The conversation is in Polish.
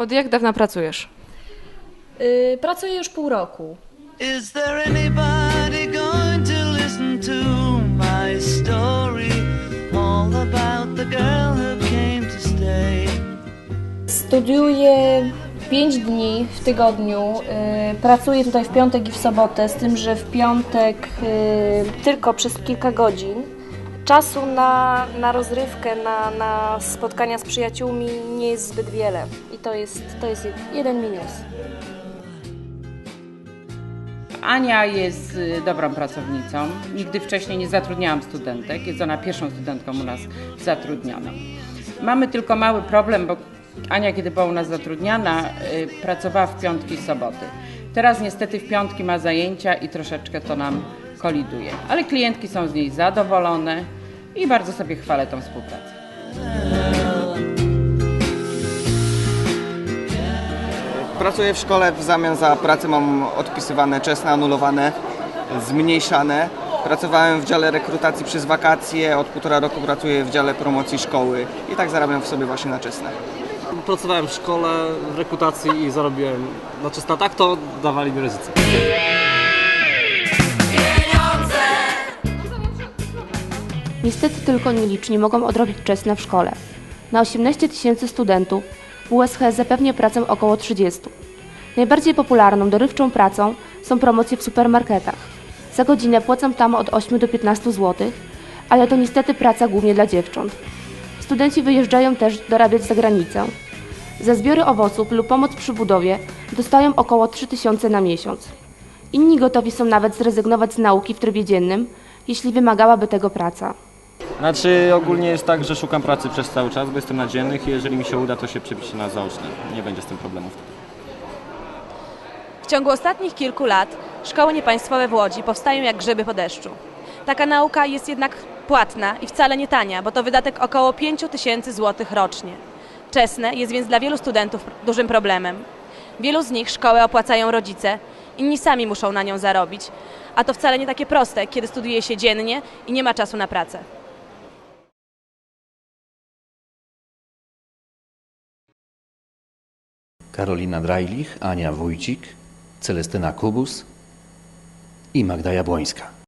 Od jak dawna pracujesz? Yy, pracuję już pół roku. Is there anybody going to listen to my story all about the girl who Studiuję 5 dni w tygodniu. Yy, pracuję tutaj w piątek i w sobotę, z tym, że w piątek yy, tylko przez kilka godzin. Czasu na, na rozrywkę, na, na spotkania z przyjaciółmi nie jest zbyt wiele. I to jest, to jest jeden minus. Ania jest y, dobrą pracownicą. Nigdy wcześniej nie zatrudniałam studentek. Jest ona pierwszą studentką u nas zatrudnioną. Mamy tylko mały problem, bo Ania, kiedy była u nas zatrudniana, y, pracowała w piątki i soboty. Teraz niestety w piątki ma zajęcia i troszeczkę to nam koliduje. Ale klientki są z niej zadowolone i bardzo sobie chwalę tą współpracę. Pracuję w szkole, w zamian za pracę mam odpisywane czesne, anulowane, zmniejszane. Pracowałem w dziale rekrutacji przez wakacje, od półtora roku pracuję w dziale promocji szkoły i tak zarabiam w sobie właśnie na czesne. Pracowałem w szkole, w rekrutacji i zarobiłem na czysto. Tak to dawali mi rodzice. Niestety tylko nieliczni mogą odrobić czesne w szkole. Na 18 tysięcy studentów WSH zapewnia pracę około 30. Najbardziej popularną dorywczą pracą są promocje w supermarketach. Za godzinę płacą tam od 8 do 15 zł, ale to niestety praca głównie dla dziewcząt. Studenci wyjeżdżają też dorabiać za granicę. Za zbiory owoców lub pomoc przy budowie dostają około 3000 na miesiąc. Inni gotowi są nawet zrezygnować z nauki w trybie dziennym, jeśli wymagałaby tego praca. Znaczy ogólnie jest tak, że szukam pracy przez cały czas, bo jestem na dziennych i jeżeli mi się uda, to się przepiszę na zaoczne. Nie będzie z tym problemów. W ciągu ostatnich kilku lat szkoły niepaństwowe w Łodzi powstają jak grzyby po deszczu. Taka nauka jest jednak płatna i wcale nie tania, bo to wydatek około 5 tysięcy złotych rocznie. Czesne jest więc dla wielu studentów dużym problemem. Wielu z nich szkołę opłacają rodzice, inni sami muszą na nią zarobić, a to wcale nie takie proste, kiedy studiuje się dziennie i nie ma czasu na pracę. Karolina Drajlich, Ania Wójcik, Celestyna Kubus i Magda Jabłońska.